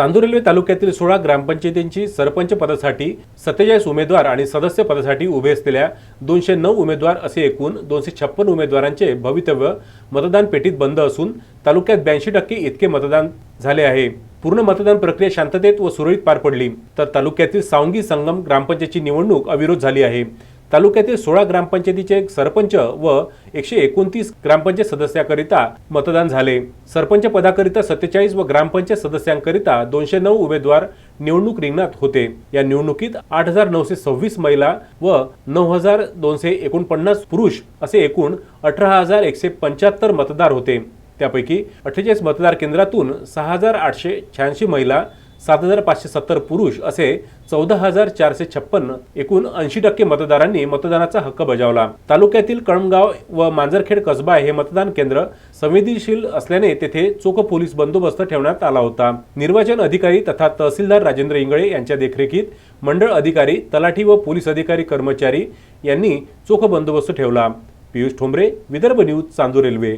Chandur railway तालुक्यातील सोळा ग्रामपंचायतींची सरपंच पदासाठी सत्तेचाळीस उमेदवार आणि सदस्य पदासाठी उभे असलेल्या दोनशे नऊ उमेदवार असे एकूण दोनशे छप्पन उमेदवारांचे भवितव्य मतदान पेटीत बंद असून तालुक्यात ब्याऐंशी टक्के इतके मतदान झाले आहे. पूर्ण मतदान प्रक्रिया शांततेत व सुरळीत पार पडली. तर तालुक्यातील सावंगी संगम ग्रामपंचायतची निवडणूक अविरोध झाली आहे. तालुक्यातील सोळा ग्रामपंचायतीचे सरपंच व एकशे एकोणतीस ग्रामपंचायत सदस्याकरिता मतदान झाले. सरपंच पदाकरिता सत्तेचाळीस व ग्रामपंचायत सदस्यांकरिता दोनशे नऊ उमेदवार निवडणूक रिंगणात होते. या निवडणुकीत आठ हजार नऊशे सव्वीस महिला व नऊ हजार दोनशे एकोणपन्नास पुरुष असे एकूण अठरा हजार एकशे पंच्याहत्तर मतदार होते. त्यापैकी अठ्ठेचाळीस मतदार केंद्रातून सहा हजार आठशे शहाऐंशी महिला सात हजार पाचशे सत्तर पुरुष असे चौदा हजार चारशे छप्पन्न एकूण ऐंशी टक्के मतदारांनी मतदानाचा हक्क बजावला. तालुक्यातील कळमगाव व मांजरखेड कसबा हे मतदान केंद्र संवेदनशील असल्याने तेथे चोख पोलीस बंदोबस्त ठेवण्यात आला होता. निर्वाचन अधिकारी तथा तहसीलदार राजेंद्र इंगळे यांच्या देखरेखीत मंडळ अधिकारी तलाठी व पोलीस अधिकारी कर्मचारी यांनी चोख बंदोबस्त ठेवला. Piyush Thombre Vidarbha news Chandur railway.